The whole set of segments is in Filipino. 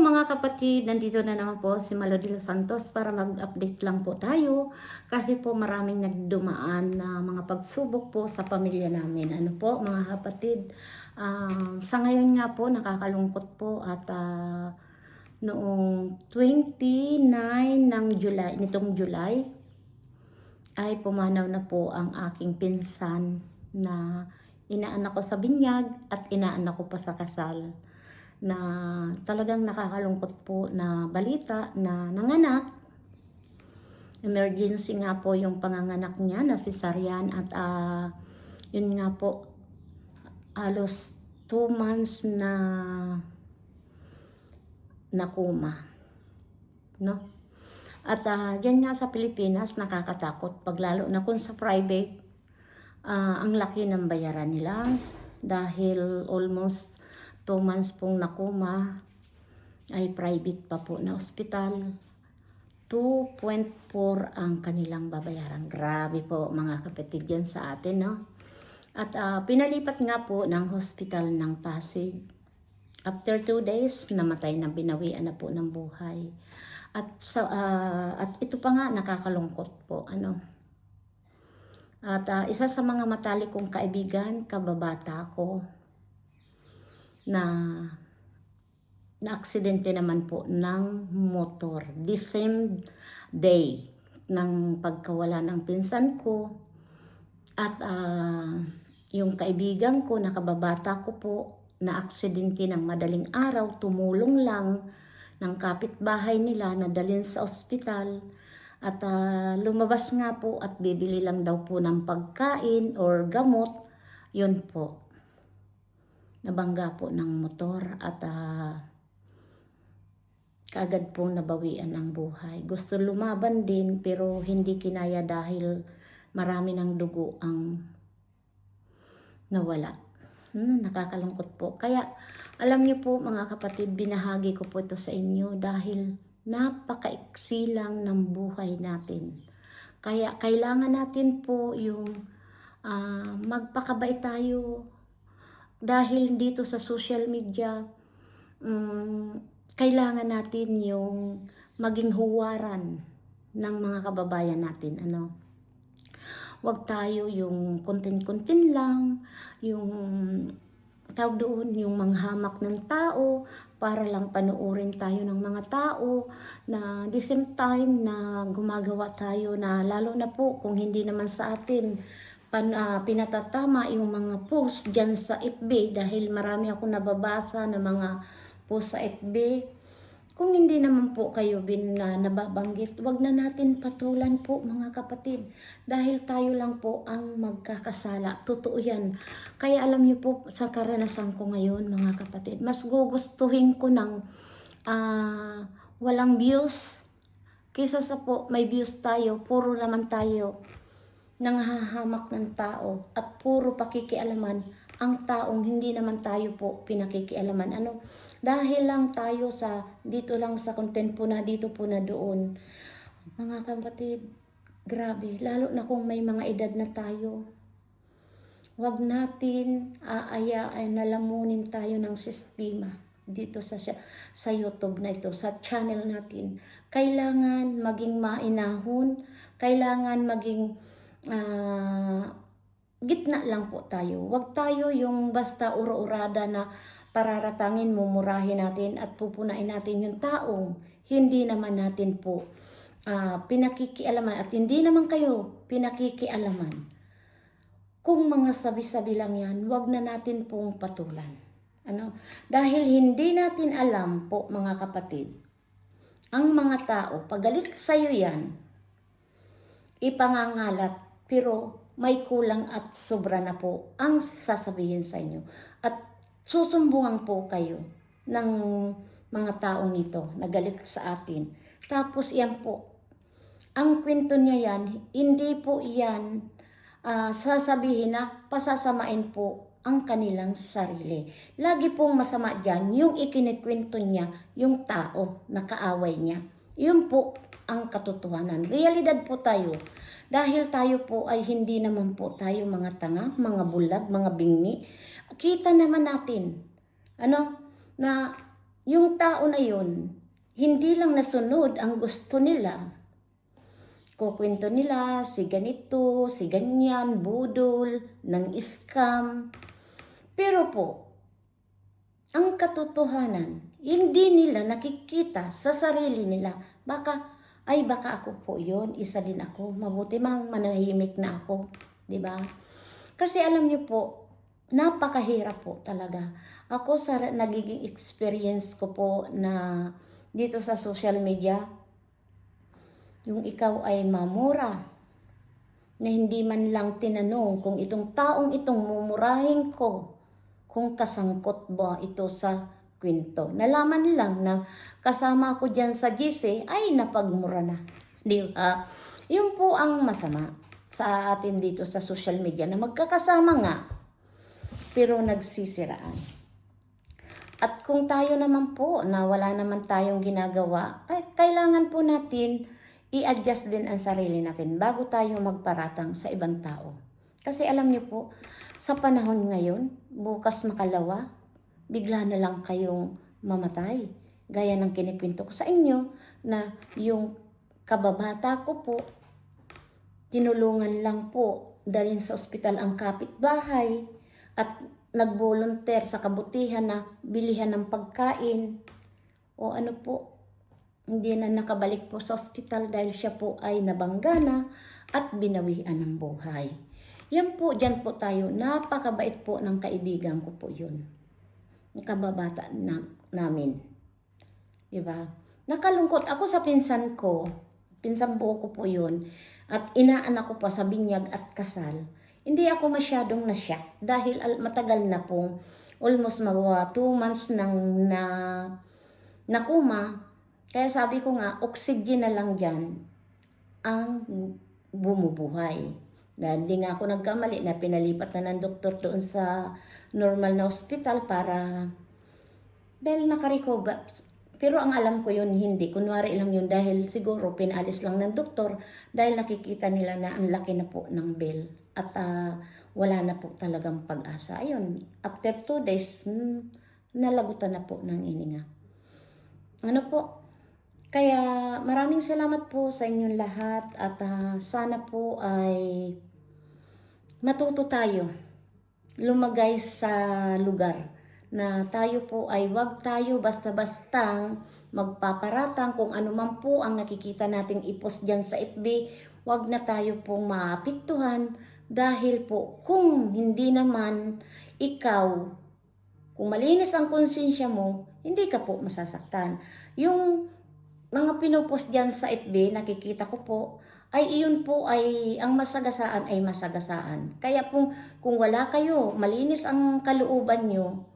mga kapatid, nandito na naman po si Malo de los Santos para mag-update lang po tayo kasi po maraming nagdumaan na mga pagsubok po sa pamilya namin. Ano po mga kapatid, um, sa ngayon nga po nakakalungkot po at ah, noong 29 ng July, nitong July, ay pumanaw na po ang aking pinsan na inaanak ko sa binyag at inaanak ko pa sa kasal na talagang nakakalungkot po na balita na nanganak. Emergency nga po yung panganganak niya na cesarean at ah, yun nga po halos 2 months na nakuma. No? At ah, dyan nga sa Pilipinas nakakatakot pag lalo na kung sa private ah, ang laki ng bayaran nila dahil almost 2 months pong nakuma ay private pa po na ospital. 2.4 ang kanilang babayaran. Grabe po mga kapatid yan sa atin, no? At ah, pinalipat nga po ng hospital ng Pasig. After 2 days, namatay na binawian na po ng buhay. At sa ah, at ito pa nga nakakalungkot po ano. At ah, isa sa mga matalik kong kaibigan, kababata ko na na aksidente naman po ng motor. The same day ng pagkawala ng pinsan ko at ah, yung kaibigan ko na kababata ko po na aksidente ng madaling araw, tumulong lang ng kapitbahay nila na dalhin sa ospital at ah, lumabas nga po at bibili lang daw po ng pagkain or gamot, yun po. Nabangga po ng motor at ah, kaagad po nabawian ng buhay. Gusto lumaban din pero hindi kinaya dahil marami ng dugo ang nawala. Hmm, nakakalungkot po. Kaya alam niyo po mga kapatid, binahagi ko po ito sa inyo dahil napakaiksi lang ng buhay natin. Kaya kailangan natin po yung ah, magpakabait tayo dahil dito sa social media, mm, kailangan natin yung maging huwaran ng mga kababayan natin. Ano? Huwag tayo yung content-content lang, yung tawag doon, yung manghamak ng tao para lang panuorin tayo ng mga tao na the same time na gumagawa tayo na lalo na po kung hindi naman sa atin pan, ah, pinatatama yung mga post dyan sa FB dahil marami ako nababasa na mga post sa FB kung hindi naman po kayo bin na nababanggit, wag na natin patulan po mga kapatid. Dahil tayo lang po ang magkakasala. Totoo yan. Kaya alam niyo po sa karanasan ko ngayon mga kapatid, mas gugustuhin ko ng ah, walang views. Kisa sa po may views tayo, puro naman tayo nanghahamak ng tao at puro pakikialaman ang taong hindi naman tayo po pinakikialaman. Ano? Dahil lang tayo sa, dito lang sa content po na, dito po na doon. Mga kapatid, grabe, lalo na kung may mga edad na tayo. Huwag natin aayaan na lamunin tayo ng sistema dito sa sa YouTube na ito, sa channel natin. Kailangan maging mainahon, kailangan maging ah, gitna lang po tayo. Huwag tayo yung basta ura-urada na pararatangin, mumurahin natin at pupunain natin yung taong hindi naman natin po ah, pinakikialaman at hindi naman kayo pinakikialaman. Kung mga sabi-sabi lang yan, wag na natin pong patulan. Ano? Dahil hindi natin alam po mga kapatid, ang mga tao, pagalit sa'yo yan, ipangangalat, pero may kulang at sobra na po ang sasabihin sa inyo. At susumbungan po kayo ng mga taong ito na galit sa atin. Tapos yan po, ang kwento niya yan, hindi po yan ah, sasabihin na pasasamain po ang kanilang sarili. Lagi pong masama dyan yung ikinikwento niya, yung tao na kaaway niya. Yun po ang katotohanan. Realidad po tayo. Dahil tayo po ay hindi naman po tayo mga tanga, mga bulag, mga bingi. Kita naman natin, ano, na yung tao na yun, hindi lang nasunod ang gusto nila. Kukwento nila si ganito, si ganyan, budol, ng scam. Pero po, ang katotohanan, hindi nila nakikita sa sarili nila. Baka, ay baka ako po yon isa din ako. Mabuti mang manahimik na ako. 'di ba? Kasi alam niyo po, napakahirap po talaga. Ako sa nagiging experience ko po na dito sa social media, yung ikaw ay mamura, na hindi man lang tinanong kung itong taong itong mumurahin ko, kung kasangkot ba ito sa kwento. Nalaman lang na kasama ko dyan sa GC ay napagmura na. Di ba? Yun po ang masama sa atin dito sa social media na magkakasama nga pero nagsisiraan. At kung tayo naman po na wala naman tayong ginagawa, ay kailangan po natin i-adjust din ang sarili natin bago tayo magparatang sa ibang tao. Kasi alam niyo po, sa panahon ngayon, bukas makalawa, bigla na lang kayong mamatay. Gaya ng kinikwento ko sa inyo na yung kababata ko po, tinulungan lang po dalhin sa ospital ang kapitbahay at nagbolunteer sa kabutihan na bilihan ng pagkain o ano po, hindi na nakabalik po sa ospital dahil siya po ay nabanggana at binawian ng buhay. Yan po, dyan po tayo. Napakabait po ng kaibigan ko po yun. Yung kababata na, namin. Diba? Nakalungkot ako sa pinsan ko. Pinsan buo ko po yun. At inaanak ko pa sa binyag at kasal. Hindi ako masyadong nasya dahil al- matagal na pong almost magawa 2 months nang na nakuma. Kaya sabi ko nga, oxygen na lang dyan ang bumubuhay. Dahil hindi nga ako nagkamali na pinalipat na ng doktor doon sa normal na hospital para dahil nakarecover. Pero ang alam ko yun, hindi. Kunwari lang yun dahil siguro pinalis lang ng doktor dahil nakikita nila na ang laki na po ng bill. At ah, wala na po talagang pag-asa. Ayun, after two days, hmm, nalagutan na po ng ininga. Ano po, kaya maraming salamat po sa inyong lahat at ah, sana po ay matuto tayo lumagay sa lugar na tayo po ay wag tayo basta-bastang magpaparatang kung ano man po ang nakikita nating ipos dyan sa FB, wag na tayo pong maapektuhan dahil po kung hindi naman ikaw, kung malinis ang konsensya mo, hindi ka po masasaktan. Yung mga pinupost dyan sa FB, nakikita ko po, ay iyon po ay ang masagasaan ay masagasaan. Kaya kung, kung wala kayo, malinis ang kalooban nyo,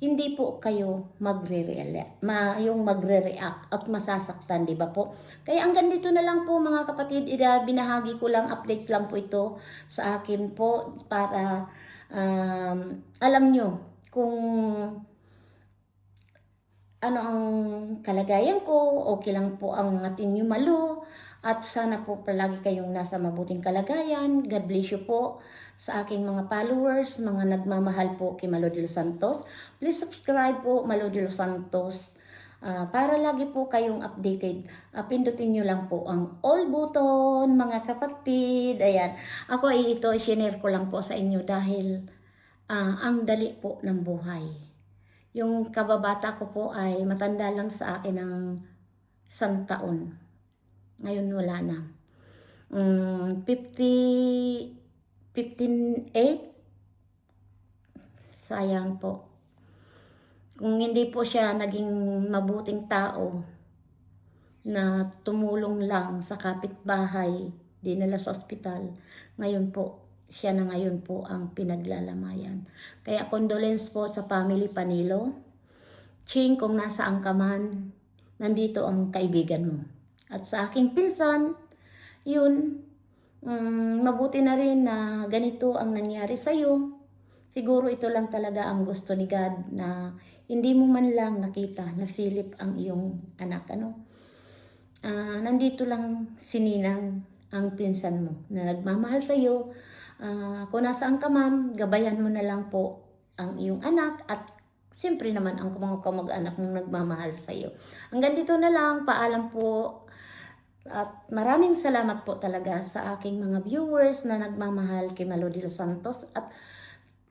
hindi po kayo magre-react, ma, yung magre-react at masasaktan, di ba po? Kaya hanggang dito na lang po mga kapatid, ida, binahagi ko lang, update lang po ito sa akin po para um, alam nyo kung ano ang kalagayan ko, okay lang po ang ating yumalo, at sana po palagi kayong nasa mabuting kalagayan. God bless you po sa aking mga followers, mga nagmamahal po kay Malo de los Santos. Please subscribe po Malo de los Santos ah, para lagi po kayong updated. Ah, pindutin nyo lang po ang all button, mga kapatid. Ayan. Ako ay ito, i-share ko lang po sa inyo dahil ah, ang dali po ng buhay. Yung kababata ko po ay matanda lang sa akin ng isang taon. Ngayon wala na. Mm, 50, 15.8. Sayang po. Kung hindi po siya naging mabuting tao na tumulong lang sa kapitbahay, dinala sa ospital, ngayon po, siya na ngayon po ang pinaglalamayan. Kaya condolence po sa family Panilo. Ching, kung nasaan ka man, nandito ang kaibigan mo. At sa aking pinsan, yun, mm, mabuti na rin na ganito ang nangyari sa'yo. Siguro ito lang talaga ang gusto ni God na hindi mo man lang nakita, nasilip ang iyong anak. Ano? Ah, nandito lang si Ninang, ang pinsan mo, na nagmamahal sa'yo. Ah, kung nasaan ka ma'am, gabayan mo na lang po ang iyong anak at siyempre naman ang mga kamag-anak mong nagmamahal sa iyo. Hanggang dito na lang, paalam po. At maraming salamat po talaga sa aking mga viewers na nagmamahal kay Malo de los Santos at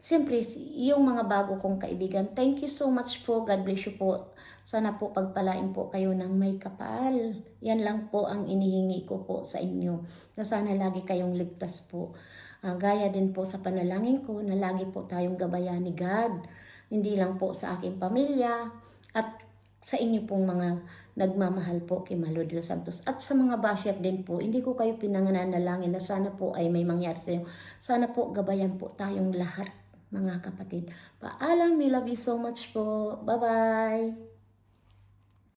siyempre yung mga bago kong kaibigan. Thank you so much po. God bless you po. Sana po pagpalain po kayo ng may kapal. Yan lang po ang inihingi ko po sa inyo. Na sana lagi kayong ligtas po. Ah, gaya din po sa panalangin ko na lagi po tayong gabayan ni God. Hindi lang po sa aking pamilya at sa inyo pong mga nagmamahal po kay Malo de los Santos. At sa mga basher din po, hindi ko kayo pinanganalangin na sana po ay may mangyari sa inyo. Sana po gabayan po tayong lahat, mga kapatid. Paalam, we love you so much po. Bye-bye!